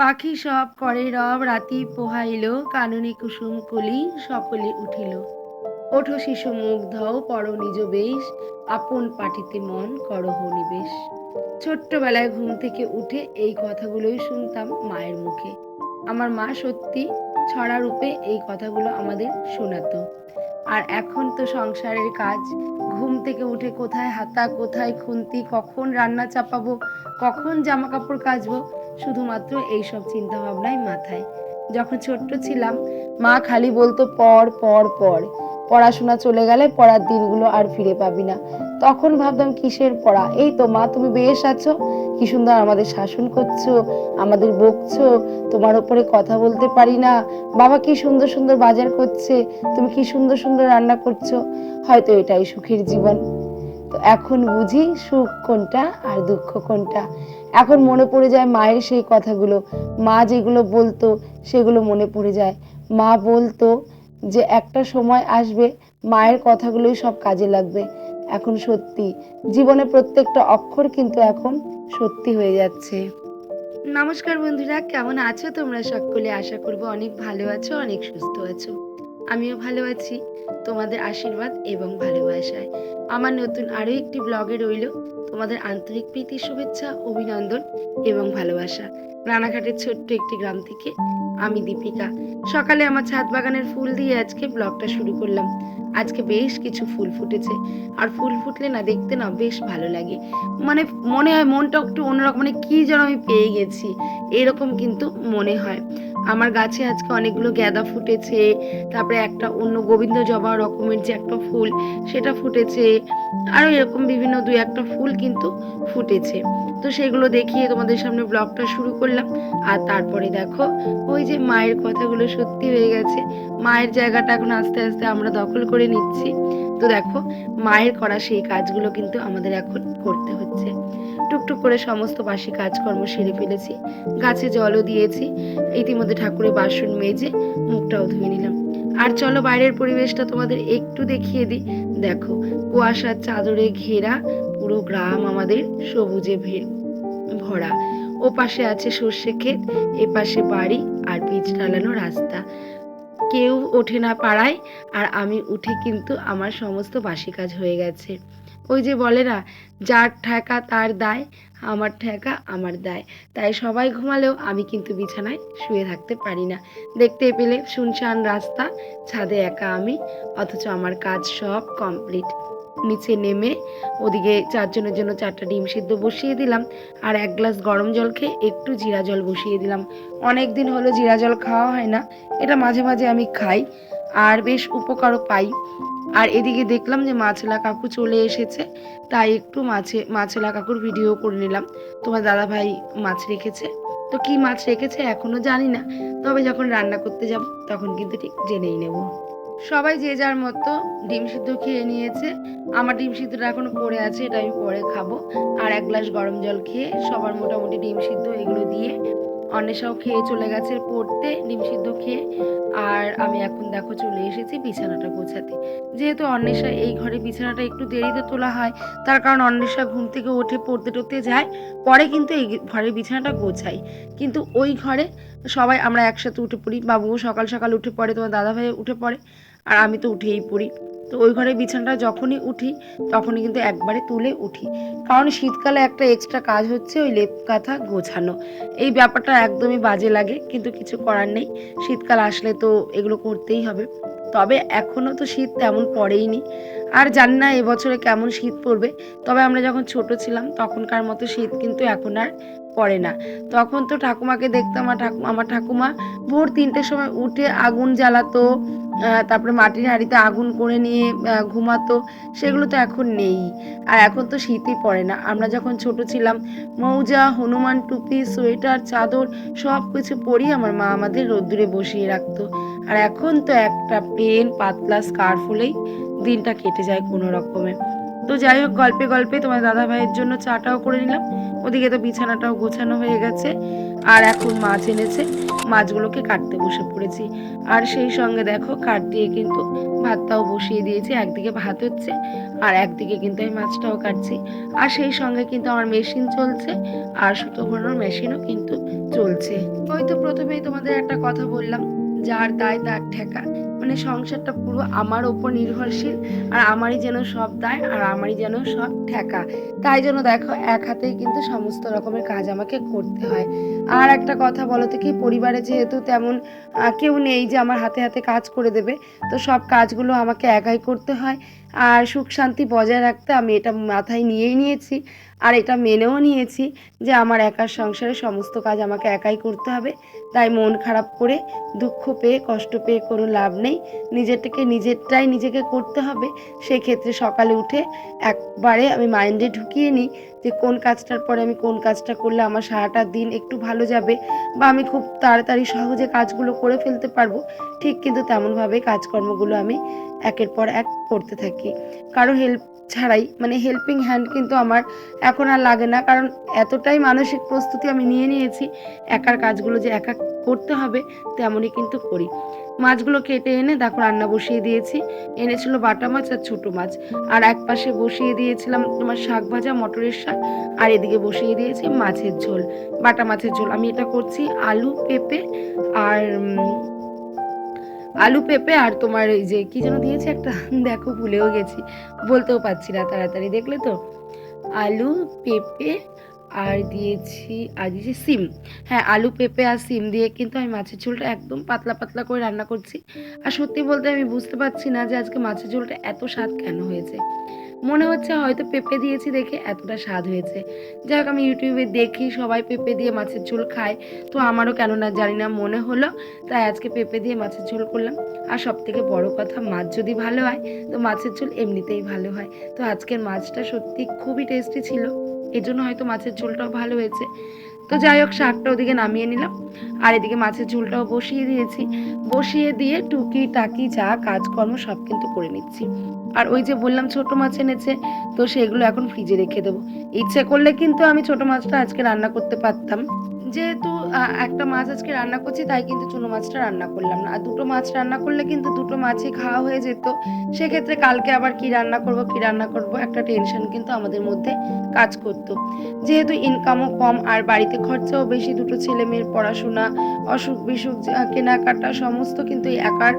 পাখি সব করে রব, রাতি পোহাইল, কাননে কুসুম কলি, সকলে উঠিল। ওঠো শিশু মুখ ধও পর নিজ বেশ, আপন পাটিতে মন করহ নিবেশ ছোট্টবেলায় ঘুম থেকে উঠে এই কথাগুলোই শুনতাম মায়ের মুখে। আমার মা সত্যি ছড়া রূপে এই কথাগুলো আমাদের শোনাতো। আর এখন তো সংসারের কাজ, ঘুম থেকে উঠে কোথায় হাতা, কোথায় খুন্তি, কখন রান্না চাপাবো, কখন জামা কাপড় কাচবো শুধুমাত্র এইসব চিন্তা ভাবনাই মাথায়। যখন ছোট্ট ছিলাম, মা খালি বলতো, পড় পড় পড়। পড়াশোনা চলে গেলে পড়ার দিনগুলো আর ফিরে পাবি না। তখন ভাবতাম, কিসের পড়া? এই তো মা, তুমি বেশ আছো। কি সুন্দর আমাদের শাসন করছ, আমাদের বকছো, তোমার ওপরে কথা বলতে পারি না। বাবা কি সুন্দর সুন্দর বাজার করছে, তুমি কি সুন্দর সুন্দর রান্না করছ? হয়তো এটাই সুখের জীবন। তো এখন বুঝি সুখ কোনটা আর দুঃখ কোনটা। এখন মনে পড়ে যায় মায়ের সেই কথাগুলো। মা যেগুলো বলতো, সেগুলো মনে পড়ে যায়। মা বলতো যে একটা সময় আসবে মায়ের কথাগুলোই সব কাজে লাগবে। এখন সত্যি। জীবনে প্রত্যেকটা অক্ষর কিন্তু এখন সত্যি হয়ে যাচ্ছে। নমস্কার বন্ধুরা, কেমন আছো তোমরা সকলে? আশা করব অনেক ভালো আছো, অনেক সুস্থ আছো। আমিও ভালো আছি। তোমাদের আশীর্বাদ এবং ভালোবাসায়। আমার নতুন আরও একটি ব্লগে রইল তোমাদের আন্তরিক প্রীতি, শুভেচ্ছা, অভিনন্দন এবং ভালোবাসা। রানাঘাটের ছোট্ট একটি গ্রাম থেকে আমি দীপিকা। সকালে আমার ছাদ বাগানের ফুল দিয়ে আজকে ব্লগটা শুরু করলাম। আজকে বেশ কিছু ফুল ফুটেছে। আর ফুল ফুটলে না দেখতে না বেশ ভালো লাগে। মানে মনে হয় মনটা একটু অন্যরকম মানে কি যেন আমি পেয়ে গেছি। এরকম কিন্তু মনে হয়। আমার গাছে আজকে অনেকগুলো গ্যাদা ফুটেছে, তারপরে একটা অন্য গোবিন্দ জবা রকমের যে একটা ফুল, সেটা ফুটেছে, আরও এরকম বিভিন্ন দুই একটা ফুল কিন্তু ফুটেছে। তো সেগুলো দেখিয়ে তোমাদের সামনে ব্লগটা শুরু করলাম। আর তারপরে দেখো, ওই যে মায়ের কথাগুলো সত্যি হয়ে গেছে। মায়ের জায়গাটা এখন আস্তে আস্তে আমরা দখল করে নিচ্ছি। তো দেখো, মায়ের করা সেই কাজগুলো কিন্তু আমাদের এখন করতে হচ্ছে। টুকটুক করে সমস্ত বাসি কাজকর্ম সেরে ফেলেছি। গাছে জলও দিয়েছি। ইতিমধ্যে ঠাকুরের বাসন মেজে মুখটাও ধুয়ে নিলাম। আর চলো বাইরের পরিবেশটা তোমাদের একটু দেখিয়ে দিই। দেখো, কুয়াশার চাদরে ঘেরা পুরো গ্রাম আমাদের সবুজে ভরা। ও পাশে আছে সর্ষে ক্ষেত এ পাশে বাড়ি আর পিচ ঢালানো রাস্তা। কেউ ওঠে না পাড়ায়, আর আমি উঠে কিন্তু আমার সমস্ত বাসি কাজ হয়ে গেছে। ওই যে বলে না, যার ঠেকা তার দায়, আমার ঠেকা আমার দায়। তাই সবাই ঘুমালেও আমি কিন্তু বিছানায় শুয়ে থাকতে পারি না। দেখতে পেলে শুনশান রাস্তা, ছাদে একা আমি, অথচ আমার কাজ সব কমপ্লিট। নিচে নেমে ওদিকে চারজনের জন্য চারটা ডিম সিদ্ধ বসিয়ে দিলাম, আর এক গ্লাস গরম জল খেয়ে একটু জিরা জল বসিয়ে দিলাম। অনেক দিন হলো জিরা জল খাওয়া হয় না এটা মাঝে মাঝে আমি খাই, আর বেশ উপকারও পাই। আর এদিকে দেখলাম যে মাছলা কাকু চলে এসেছে, তাই একটু মাছে, মাছলা কাকুর ভিডিও করে নিলাম। তোমার দাদা ভাই মাছ রেখেছে। তো কি মাছ রেখেছে এখনও জানি না, তবে যখন রান্না করতে যাব, তখন কিন্তু ঠিক জেনেই নেব। সবাই যে যার মতো ডিম সিদ্ধ খেয়ে নিয়েছে, আমার ডিম সিদ্ধটা এখনও পড়ে আছে, এটা আমি পরে খাব। আর এক গ্লাস গরম জল খেয়ে সবার মোটামুটি ডিম সিদ্ধ এগুলো দিয়ে অন্বেষাও খেয়ে চলে গেছে পড়তে, ডিম সিদ্ধ খেয়ে। আর আমি এখন দেখো চলে এসেছি বিছানাটা গোছাতে। যেহেতু অন্বেষা এই ঘরে বিছানাটা একটু দেরিতে তোলা হয়, তার কারণ অন্বেষা ঘুম থেকে উঠে পড়তে টড়তে যায়, পরে কিন্তু এই ঘরের বিছানাটা গোছাই। কিন্তু ওই ঘরে সবাই আমরা একসাথে উঠে পড়ি, বাবুও সকাল সকাল উঠে পড়ে, তোমার দাদা ভাই উঠে পড়ে, আর আমি তো উঠেই পড়ি। তো ওই ঘরে বিছানাটা যখনই উঠি, তখনই কিন্তু একবারে তুলে উঠি। কারণ শীতকালে একটা এক্সট্রা কাজ হচ্ছে ওই লেপ কাঁথা গোছানো। এই ব্যাপারটা একদমই বাজে লাগে, কিন্তু কিছু করার নেই। শীতকাল আসলে তো এগুলো করতেই হবে। তবে এখনও তো শীত তেমন পড়েইনি। আর জানি না এবছরে কেমন শীত পড়বে, তবে আমরা যখন ছোট ছিলাম তখনকার মতো শীত কিন্তু এখন আর পড়ে না। তখন তো ঠাকুমাকে দেখতাম আর ঠাকুমা, আমার ঠাকুমা ভোর তিনটের সময় উঠে আগুন জ্বালাতো তারপরে মাটির হাঁড়িতে আগুন করে নিয়ে ঘুমাতো, সেগুলো তো এখন নেই। আর এখন তো শীতই পড়ে না। আমরা যখন ছোট ছিলাম, মৌজা, হনুমান টুপি, সোয়েটার, চাদর সব কিছু পরিয়ে আমার মা আমাদের রোদ্দুরে বসিয়ে রাখতো। আর এখন তো একটা পেন পাতলা স্কার্ফ হলেই দিনটা কেটে যায় কোনো রকমে। তো যাই হোক, গল্পে গল্পে তোমার দাদা ভাইয়ের জন্য চাটাও করে নিলাম। ওদিকে তো বিছানাটাও গোছানো হয়ে গেছে। আর এখন মাছ এনেছে, মাছগুলোকে কাটতে বসে পড়েছি। আর সেই সঙ্গে দেখো, কাঠ দিয়ে কিন্তু ভাতটাও বসিয়ে দিয়েছি। একদিকে ভাত হচ্ছে, আর একদিকে কিন্তু আমি মাছটাও কাটছি। আর সেই সঙ্গে কিন্তু আমার মেশিন চলছে, আর সুতো ঘোরানোর মেশিনও কিন্তু চলছে। ওই তো প্রথমেই তোমাদের একটা কথা বললাম, যার দায় তার ঠেকা। মানে সংসারটা পুরো আমার ওপর নির্ভরশীল, আর আমারই যেন সব দায় আর আমারই যেন সব ঠেকা। তাই জন্য দেখো, এক হাতেই কিন্তু সমস্ত রকমের কাজ আমাকে করতে হয়। আর একটা কথা বলো তো কি, পরিবারে যেহেতু তেমন কেউ নেই যে আমার হাতে হাতে কাজ করে দেবে, তো সব কাজগুলো আমাকে একাই করতে হয়। আর সুখ শান্তি বজায় রাখতে আমি এটা মাথায় নিয়েই নিয়েছি, আর এটা মেনেও নিয়েছি যে আমার একার সংসারে সমস্ত কাজ আমাকে একাই করতে হবে। তাই মন খারাপ করে দুঃখ পেয়ে, কষ্ট পেয়ে কোনো লাভ নেই। নিজেরটাকে নিজেরটাই নিজেকে করতে হবে। সেক্ষেত্রে সকালে উঠে একবারে আমি মাইন্ডে ঢুকিয়ে নিই। যে কোন কাজটার পরে আমি কোন কাজটা করলে আমার সারাটা দিন একটু ভালো যাবে বা আমি খুব তাড়াতাড়ি সহজে কাজগুলো করে ফেলতে পারব, ঠিক কিন্তু তেমনভাবে কাজকর্মগুলো আমি একের পর এক করতে থাকি। কারও হেল্প ছাড়াই মানে হেল্পিং হ্যান্ড কিন্তু আমার এখন আর লাগে না, কারণ এতটাই মানসিক প্রস্তুতি আমি নিয়ে নিয়েছি, একার কাজগুলো যে একা করতে হবে, তেমনই কিন্তু করি। মাছগুলো কেটে এনে দেখো রান্না বসিয়ে দিয়েছি। এনেছিল বাটা মাছ আর ছোটো মাছ। আর এক পাশে বসিয়ে দিয়েছিলাম তোমার শাক ভাজা, মটরের শাক। আর এদিকে বসিয়ে দিয়েছি মাছের ঝোল, বাটা মাছের ঝোল। আমি এটা করছি আলু পেঁপে আর আলু পেঁপে আর তোমার এই যে কি যেন দিয়েছে একটা, দেখো ভুলেও গেছি। বলতেও পারছি না, তাড়াতাড়ি দেখলে তো? আলু, পেঁপে আর দিয়েছি আর দিয়েছি সিম। হ্যাঁ আলু, পেঁপে আর সিম দিয়ে কিন্তু আমি মাছের ঝোলটা একদম পাতলা পাতলা করে রান্না করছি। আর সত্যি বলতে আমি বুঝতে পারছি না যে আজকে মাছের ঝোলটা এত স্বাদ কেন হয়েছে। মনে হচ্ছে হয়তো পেঁপে দিয়েছি দেখে এতটা স্বাদ হয়েছে। যাই হোক আমি ইউটিউবে দেখি, সবাই পেঁপে দিয়ে মাছের ঝোল খায়। তো আমারও কেন না জানি না, মনে হলো। তাই আজকে পেঁপে দিয়ে মাছের ঝোল করলাম। আর সব থেকে বড় কথা, মাছ যদি ভালো হয়, তো মাছের ঝোল এমনিতেই ভালো হয়। তো আজকের মাছটা সত্যি খুবই টেস্টি ছিল। এই জন্য হয়তো মাছের ঝোলটাও ভালো হয়েছে। তো যাই হোক, শাকটা ওদিকে নামিয়ে নিলাম। আর এদিকে মাছের ঝোলটাও বসিয়ে দিয়েছি। বসিয়ে দিয়ে টুকি টাকি যা কাজকর্ম সব কিন্তু করে নিচ্ছি। আর ওই যে বললাম ছোট মাছ এনেছে, তো সেগুলো এখন ফ্রিজে রেখে দেবো। ইচ্ছে করলে কিন্তু আমি ছোট মাছটা আজকে রান্না করতে পারতাম। যেহেতু একটা মাছ আজকে রান্না করছি, তাই কিন্তু চুনো মাছটা রান্না করলাম না। আর দুটো মাছ রান্না করলে কিন্তু দুটো মাছই খাওয়া হয়ে যেত। সেক্ষেত্রে কালকে আবার কি রান্না করব, কি রান্না করব, একটা টেনশন কিন্তু আমাদের মধ্যে কাজ করতো। যেহেতু ইনকামও কম, আর বাড়িতে খরচাও বেশি, দুটো ছেলে মেয়ের পড়াশোনা, অসুখ বিসুখ কেনাকাটা সমস্ত কিন্তু একার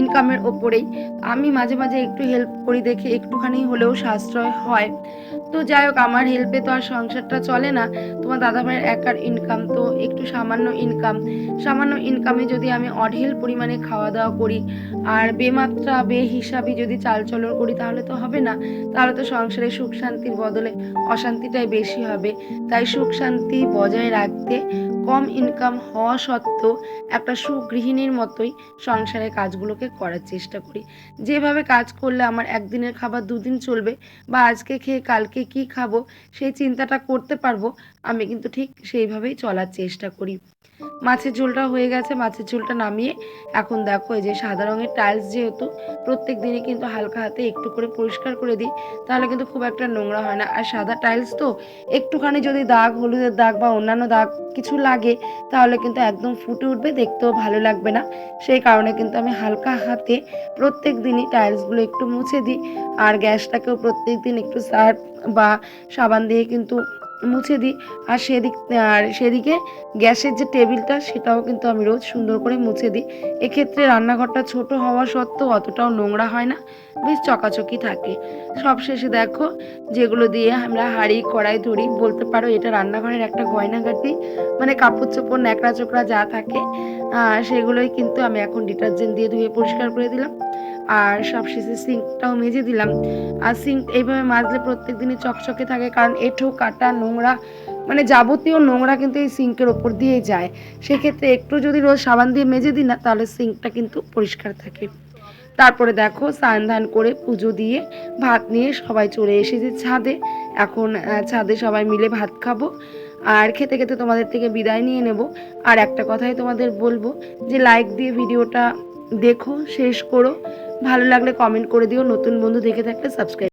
ইনকামের ওপরেই। আমি মাঝে মাঝে একটু হেল্প করি দেখে, একটুখানি হলেও সাশ্রয় হয়। তো যাই হোক, আমার হেল্পে তো আর সংসারটা চলে না। তোমার দাদা ভাইয়ের একার ইনকাম তো একটু সামান্য ইনকাম সামান্য ইনকামে যদি আমি অঢেল পরিমাণে খাওয়া দাওয়া করি আর বেমাত্রা বে বেহিসাবি যদি চালচলন করি, তাহলে তো হবে না। তাহলে তো সংসারে সুখ শান্তির বদলে অশান্তিটাই বেশি হবে। তাই সুখ শান্তি বজায় রাখতে কম ইনকাম হওয়া সত্ত্বেও একটা সুগৃহিণীর মতোই সংসারে কাজগুলোকে করার চেষ্টা করি। যেভাবে কাজ করলে আমার একদিনের খাবার দুদিন চলবে বা আজকে খেয়ে কালকে কি খাব সেই চিন্তাটা করতে পারব, আমি কিন্তু ঠিক সেইভাবেই চলার চেষ্টা করি। মাছের ঝোলটা হয়ে গেছে, মাছের ঝোলটা নামিয়ে। এখন দেখো, এই যে সাদা রঙের টাইলস যেহেতু, প্রত্যেক দিনই কিন্তু হালকা হাতে একটু করে পরিষ্কার করে দিই, তাহলে কিন্তু খুব একটা নোংরা হয় না। আর সাদা টাইলস তো, একটুখানি যদি দাগ, হলুদের দাগ বা অন্যান্য দাগ কিছু লাগে, তাহলে কিন্তু একদম ফুটে উঠবে, দেখতেও ভালো লাগবে না। সেই কারণে কিন্তু আমি হালকা হাতে প্রত্যেক দিনই টাইলসগুলো একটু মুছে দিই। আর গ্যাসটাকেও প্রত্যেক দিন একটু সার্ফ বা সাবান দিয়ে কিন্তু মুছে দিই। আর সেদিক, আর সেদিকে গ্যাসের যে টেবিলটা, সেটাও কিন্তু আমি রোজ সুন্দর করে মুছে দিই। এক্ষেত্রে রান্নাঘরটা ছোট হওয়া সত্ত্বেও অতটাও নোংরা হয় না, বেশ চকাচকি থাকে। সবশেষে দেখো, যেগুলো দিয়ে আমরা হাঁড়ি, কড়াই ধরি বলতে পারো, এটা রান্নাঘরের একটা গয়নাগাটি মানে কাপড় চোপড়, ন্যাকড়া চোকড়া যা থাকে সেগুলোই কিন্তু আমি এখন ডিটারজেন্ট দিয়ে ধুয়ে পরিষ্কার করে দিলাম। আর সব শেষে সিঙ্কটাও মেজে দিলাম। আর সিঙ্ক এইভাবে মাজলে প্রত্যেক দিনই চকচকে থাকে, কারণ এঁঠো, কাটা, নোংরা মানে যাবতীয় নোংরা কিন্তু এই সিঙ্কের ওপর দিয়ে যায়। সেক্ষেত্রে একটু যদি রোজ সাবান দিয়ে মেজে দিই না, তাহলে সিঙ্কটা কিন্তু পরিষ্কার থাকে। তারপরে দেখো স্নান ধান করে পুজো দিয়ে ভাত নিয়ে সবাই চলে এসেছে ছাদে। এখন ছাদে সবাই মিলে ভাত খাব। আর খেতে খেতে তোমাদের থেকে বিদায় নিয়ে নেব। আর একটা কথাই তোমাদের বলব, যে লাইক দিয়ে ভিডিওটা দেখো, শেষ করো। ভালো লাগলে কমেন্ট করে দিও। নতুন বন্ধু দেখে থাকলে সাবস্ক্রাইব